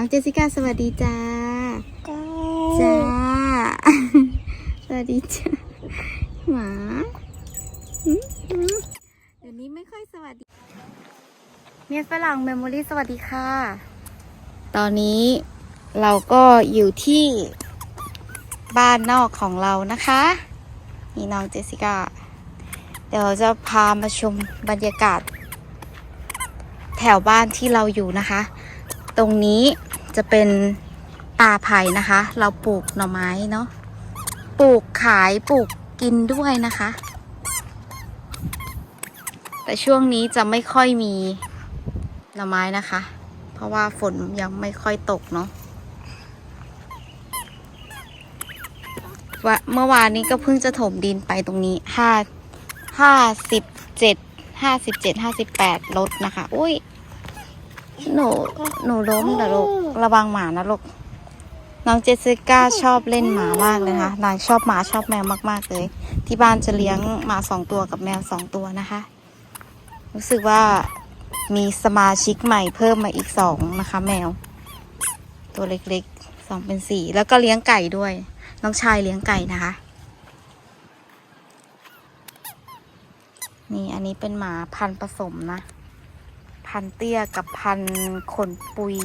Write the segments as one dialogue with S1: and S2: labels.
S1: น้องเจสสิก้าสวัสดีจ้า
S2: ก็
S1: จ้า สวัสดีจ้า หมาหืมหืมเดี๋ยวนี้ไม่ค่อยสวัสดี เมียฝรั่งเมมโมรี่สวัสดีค่ะ ตอนนี้เราก็อยู่ที่บ้านนอกของเรานะคะ นี่น้องเจสสิก้า เดี๋ยวจะพามาชมบรรยากาศ แถวบ้านที่เราอยู่นะคะ ตรงนี้ จะเป็นป่าไผ่นะคะ เราปลูกหน่อไม้เนาะปลูกขายปลูกกินด้วยนะคะ แต่ช่วงนี้จะไม่ค่อยมีหน่อไม้นะคะ เพราะว่าฝนยังไม่ค่อยตกเนาะวะเมื่อวานนี้ก็เพิ่งจะถมดินไปตรงนี้ห้าห้าสิบเจ็ดห้าสิบเจ็ดห้าสิบแปดลดนะคะ อุ้ย หนูหนูล้มนะลูกระวังหมานะลูกน้องเจสสิก้าชอบเล่นหมามากเลยนะคะนางชอบหมาชอบแมวมากๆเลย ที่บ้านจะเลี้ยงหมาสองตัวกับแมวสองตัวนะคะ รู้สึกว่ามีสมาชิกใหม่เพิ่มมาอีกสองนะคะ แมว ตัวเล็กๆสองเป็นสี่แล้วก็เลี้ยงไก่ด้วย น้องชายเลี้ยงไก่นะคะ นี่อันนี้เป็นหมาพันธุ์ผสมนะ พันเตี้ยกับพันขนปุย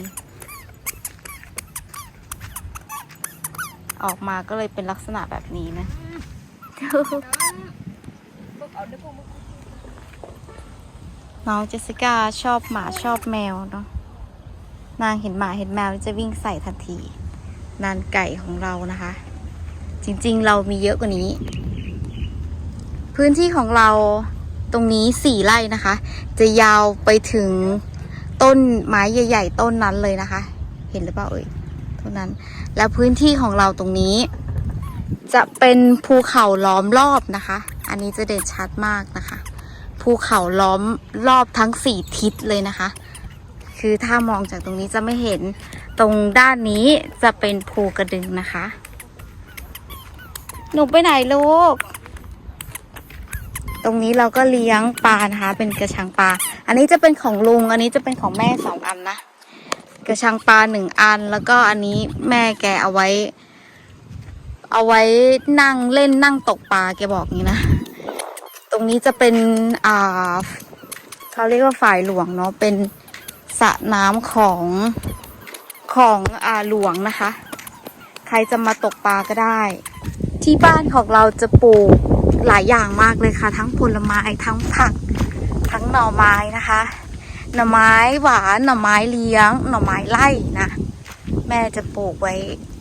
S1: ออกมาก็เลยเป็นลักษณะแบบนี้นะ น้องเจสสิก้าชอบหมาชอบแมวเนาะนางเห็นหมาเห็นแมวจะวิ่งใส่ทันที นานไก่ของเรานะคะ จริงๆเรามีเยอะกว่านี้ พื้นที่ของเรา ตรงนี้สี่ไร่นะคะ จะยาวไปถึงต้นไม้ใหญ่ ๆ ต้นนั้นเลยนะคะ เห็นหรือเปล่าเอ่ยต้นนั้น แล้วพื้นที่ของเราตรงนี้ จะเป็นภูเขาล้อมรอบนะคะ อันนี้จะเด่นชัดมากนะคะ ภูเขาล้อมรอบทั้งสี่ทิศเลยนะคะ คือถ้ามองจากตรงนี้จะไม่เห็นตรงด้านนี้จะเป็นภูกระดึงนะคะ หนูไปไหนลูก ตรงนี้เราก็เลี้ยงปลานะคะ เป็นกระชังปลา อันนี้จะเป็นของลุง อันนี้จะเป็นของแม่สองอันนะ กระชังปลาหนึ่งอัน แล้วก็อันนี้แม่แกเอาไว้ เอาไว้นั่งเล่นนั่งตกปลาแกบอกงี้นะ ตรงนี้จะเป็นอ่าเขาเรียกว่าฝ่ายหลวงเนาะ เป็นสระน้ำของของอ่าหลวงนะคะ ใครจะมาตกปลาก็ได้ ที่บ้านของเราจะปลูก หลายอย่างมากเลยค่ะ ทั้งผลไม้ทั้งผัก ทั้งหน่อไม้นะคะ หน่อไม้หวานหน่อไม้เลี้ยง หน่อไม้ไล่นะแม่จะปลูกไว้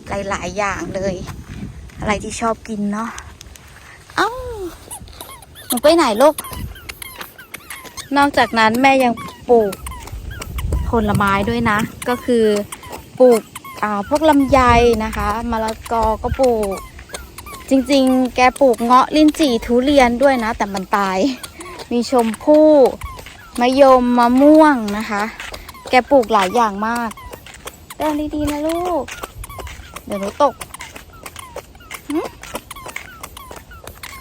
S1: หลาย ๆ อย่างเลย อะไรที่ชอบกินเนาะเอ้าหนูไปไหนลูกนอกจากนั้นแม่ยังปลูกผลไม้ด้วยนะ ก็คือปลูกอ่าพวกลำไยนะคะมะละกอก็ปลูก จริงๆ แกปลูกเงาะลิ้นจี่ทุเรียนด้วยนะ แต่มันตาย มีชมพู่มะยมมะม่วงนะคะ แกปลูกหลายอย่างมากเดินดีๆนะลูก เดี๋ยวหนูตก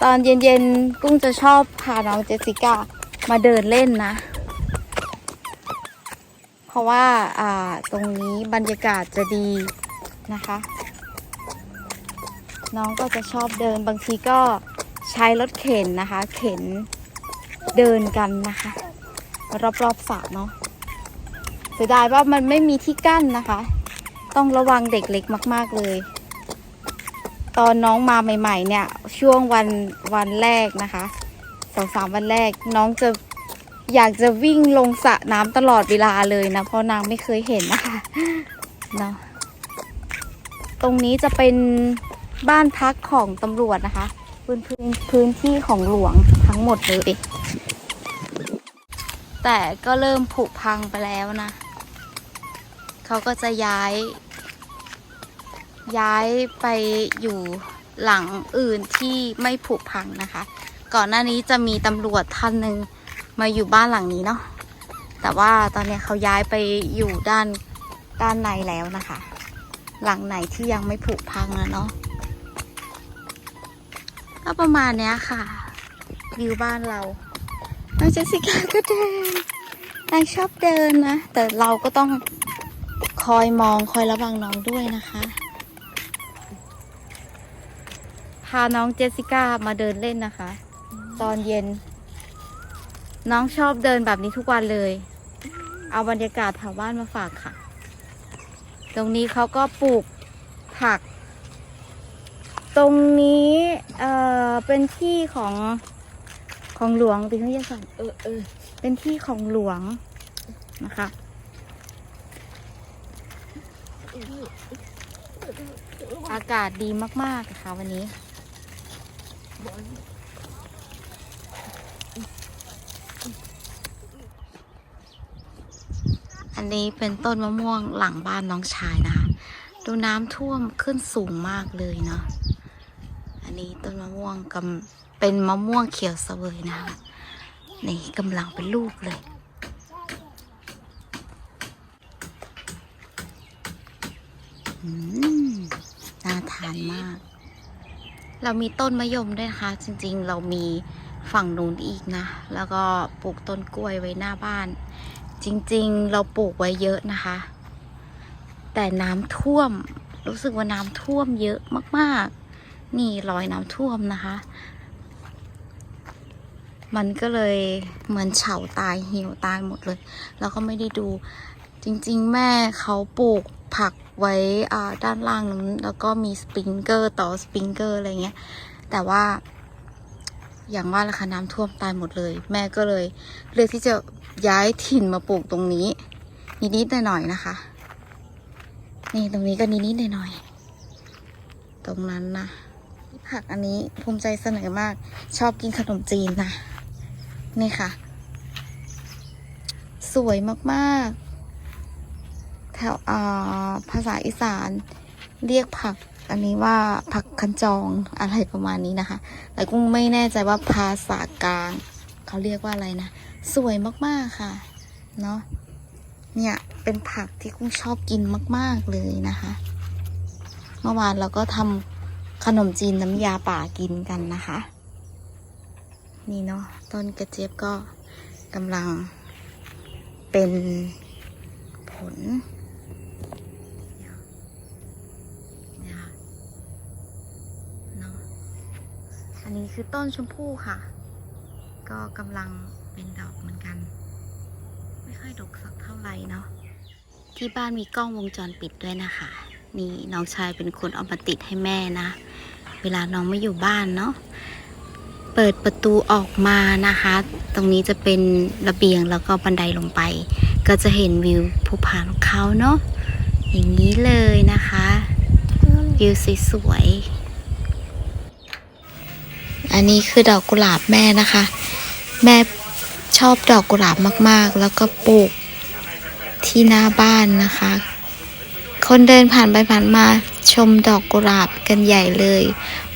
S1: ตอนเย็นๆ กุ้งจะชอบพาน้องเจสสิก้ามาเดินเล่นนะ เพราะว่าอ่าตรงนี้บรรยากาศจะดีนะคะ น้องก็จะชอบเดินบางทีก็ใช้รถเข็นนะคะ เข็นเดินกันนะคะ รอบๆสระเนาะเสียดายว่ามันไม่มีที่กั้นนะคะ ต้องระวังเด็กเล็กมาก ๆเลย ตอนน้องมาใหม่ ๆ เนี่ย ช่วงวันวันแรกนะคะสองสามวันแรกน้องจะอยากจะวิ่งลงสระน้ำตลอดเวลาเลยนะ เพราะนางไม่เคยเห็นนะคะเนาะตรงนี้จะเป็น บ้านพักของตำรวจนะคะ พื้นพื้นพื้นที่ของหลวงทั้งหมดเลย แต่ก็เริ่มผุพังไปแล้วนะ เขาก็จะย้าย ย้ายไปอยู่หลังอื่นที่ไม่ผุพังนะคะ ก่อนหน้านี้จะมีตำรวจท่านหนึ่งมาอยู่บ้านหลังนี้เนาะแต่ว่าตอนนี้เขาย้ายไปอยู่ด้านด้านในแล้วนะคะ หลังไหนที่ยังไม่ผุพังนะเนาะ ก็ประมาณเนี้ยค่ะ วิวบ้านเราน้องเจสสิก้าก็เดินนางชอบเดินนะ แต่เราก็ต้องคอยมองคอยระวังน้องด้วยนะคะ พาน้องเจสสิก้ามาเดินเล่นนะคะ ตอนเย็น น้องชอบเดินแบบนี้ทุกวันเลย เอาบรรยากาศแถวบ้านมาฝากค่ะ ตรงนี้เขาก็ปลูกผัก ตรงนี้เอ่อเป็นที่ของของหลวงติเขาจะสั่ง
S2: เออเออ
S1: เป็นที่ของหลวงนะคะอากาศดีมากๆค่ะวันนี้ อันนี้เป็นต้นมะม่วงหลังบ้านน้องชายนะคะ ดูน้ำท่วมขึ้นสูงมากเลยเนาะ นี้ต้นมะม่วงกำเป็นมะม่วงเขียวเสวยนะคะนี่กำลังเป็นลูกเลยอืมน่าทานมาก เรามีต้นมะยมด้วยนะคะ จริงๆ เรามีฝั่งนู้นอีกนะ แล้วก็ปลูกต้นกล้วยไว้หน้าบ้าน จริงๆ เราปลูกไว้เยอะนะคะ แต่น้ำท่วม รู้สึกว่าน้ำท่วมเยอะมากๆ นี่รอยน้ำท่วมนะคะ มันก็เลยเหมือนเฉาตายเหี่ยวตายหมดเลย แล้วก็ไม่ได้ดู จริงๆ แม่เขาปลูกผักไว้ด้านล่างนั้นแล้วก็มีสปริงเกอร์ต่อสปริงเกอร์อะไรเงี้ย แต่ว่าอย่างว่าละค่ะน้ำท่วมตายหมดเลย แม่ก็เลยเลือกที่จะย้ายถิ่นมาปลูกตรงนี้ นิดๆหน่อยๆนะคะ นี่ตรงนี้ก็นิดๆหน่อยๆตรงนั้นนะ ผักอันนี้ภูมิใจเสนอมาก ชอบกินขนมจีนนะ นี่ค่ะ สวยมากๆ แถวภาษาอีสานเรียกผักอันนี้ว่าผักคันจองอะไรประมาณนี้นะคะ แต่กุ้งไม่แน่ใจว่าภาษากลาง เขาเรียกว่าอะไรนะ สวยมากๆค่ะ เนาะเนี่ยเป็นผักที่กุ้งชอบกินมาก ๆเลยนะคะ เมื่อวานเราก็ทำ ขนมจีนน้ำยาป่ากินกันนะคะ นี่เนาะต้นกระเจี๊ยบก็กำลังเป็นผลนี่ค่ะเนาะอันนี้คือต้นชมพู่ค่ะ ก็กำลังเป็นดอกเหมือนกัน ไม่ค่อยดกสักเท่าไหร่เนาะที่บ้านมีกล้องวงจรปิดด้วยนะคะ นี่น้องชายเป็นคนเอามาติดให้แม่นะ เวลาน้องไม่อยู่บ้านเนาะเปิดประตูออกมานะคะ ตรงนี้จะเป็นระเบียงแล้วก็บันไดลงไป ก็จะเห็นวิวภูผาของเขาเนาะอย่างนี้เลยนะคะ วิวสวยๆอันนี้คือดอกกุหลาบแม่นะคะ แม่ชอบดอกกุหลาบมากๆ แล้วก็ปลูกที่หน้าบ้านนะคะ คนเดินผ่านไปผ่านมาชมดอกกุหลาบกันใหญ่เลย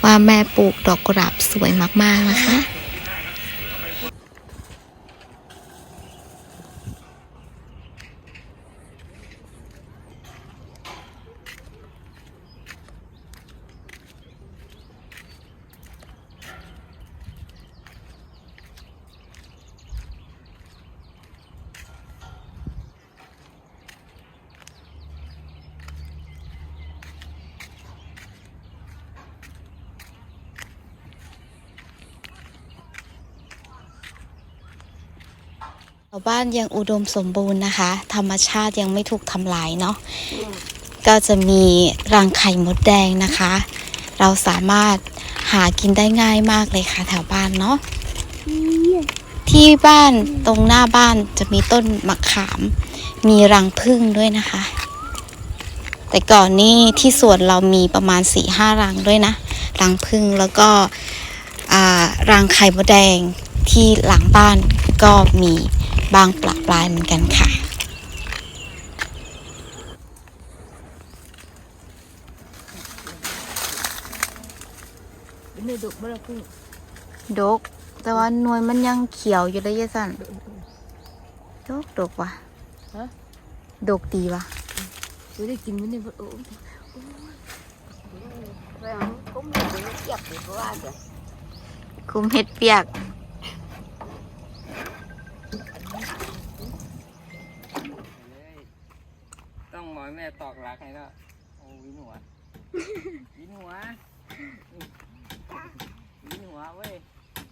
S1: ว่าแม่ปลูกดอกกุหลาบสวยมากๆนะคะ ชาวบ้านยังอุดมสมบูรณ์นะคะ ธรรมชาติยังไม่ถูกทำลายเนาะก็จะมีรังไข่มดแดงนะคะ เราสามารถหากินได้ง่ายมากเลยค่ะ แถวบ้านเนาะที่บ้านตรงหน้าบ้านจะมีต้นมะขาม มีรังผึ้งด้วยนะคะ แต่ก่อนนี่ที่สวนเรามีประมาณสี่ห้ารังด้วยนะ รังผึ้งแล้วก็อ่ารังไข่มดแดงที่หลังบ้านก็มี บางปลาปลายเหมือนกันค่ะ
S2: ไม่ดุบ่ละพึ่ง
S1: ดก แต่ว่าหน่วยมันยังเขียวอยู่เลยยายสันดกดกว่ะ
S2: ฮะ
S1: ดกดีว่ะ
S2: ไม่ได้กินมันเนี่ยโอ้ย
S3: cũng là nó chập được của anh rồi
S1: คุมเห็ดเปียก
S4: ต้องมาให้ แม่ตอกรักให้แล้วโอ้วินหัววินหัววินหัวเว้ย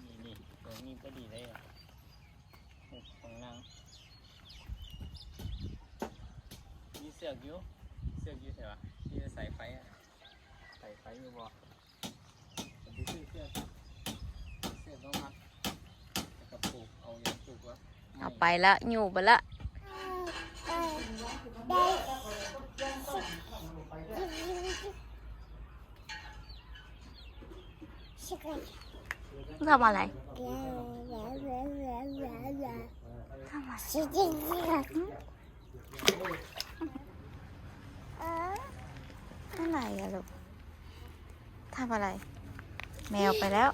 S4: นี่นี่ตัวนี้ก็ดีเลยอะของนางมีเสือกอยู่เสือกอยู่ใช่ปะที่จะใส่ไฟอะใส่ไฟอยู่บ่ผมไปซื้อเสื้อเสื้อต้องมัดแล้วกับปลูกเอาอย่างปลูกวะ
S1: เอาไปละอยู่ไปละ ทำอะไรอะไรอะลูกทำอะไร แมวไปแล้ว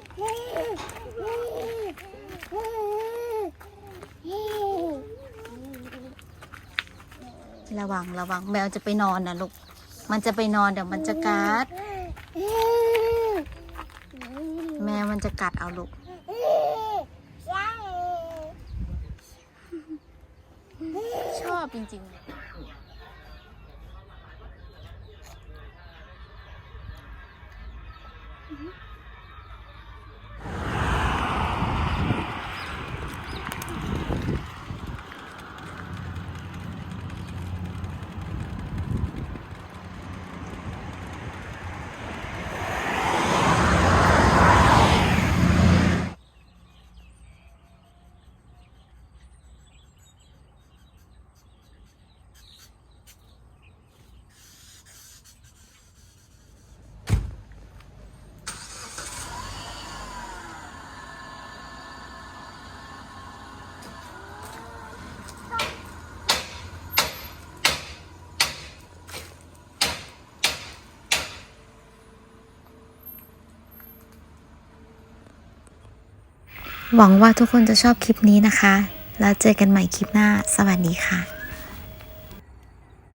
S1: ระวังระวังแมวจะไปนอนนะลูก มันจะไปนอนเดี๋ยวมันจะกัด แมวมันจะกัดเอาลูก ชอบจริงๆ หวังว่าทุกคนจะชอบคลิปนี้นะคะ แล้วเจอกันใหม่คลิปหน้า สวัสดีค่ะ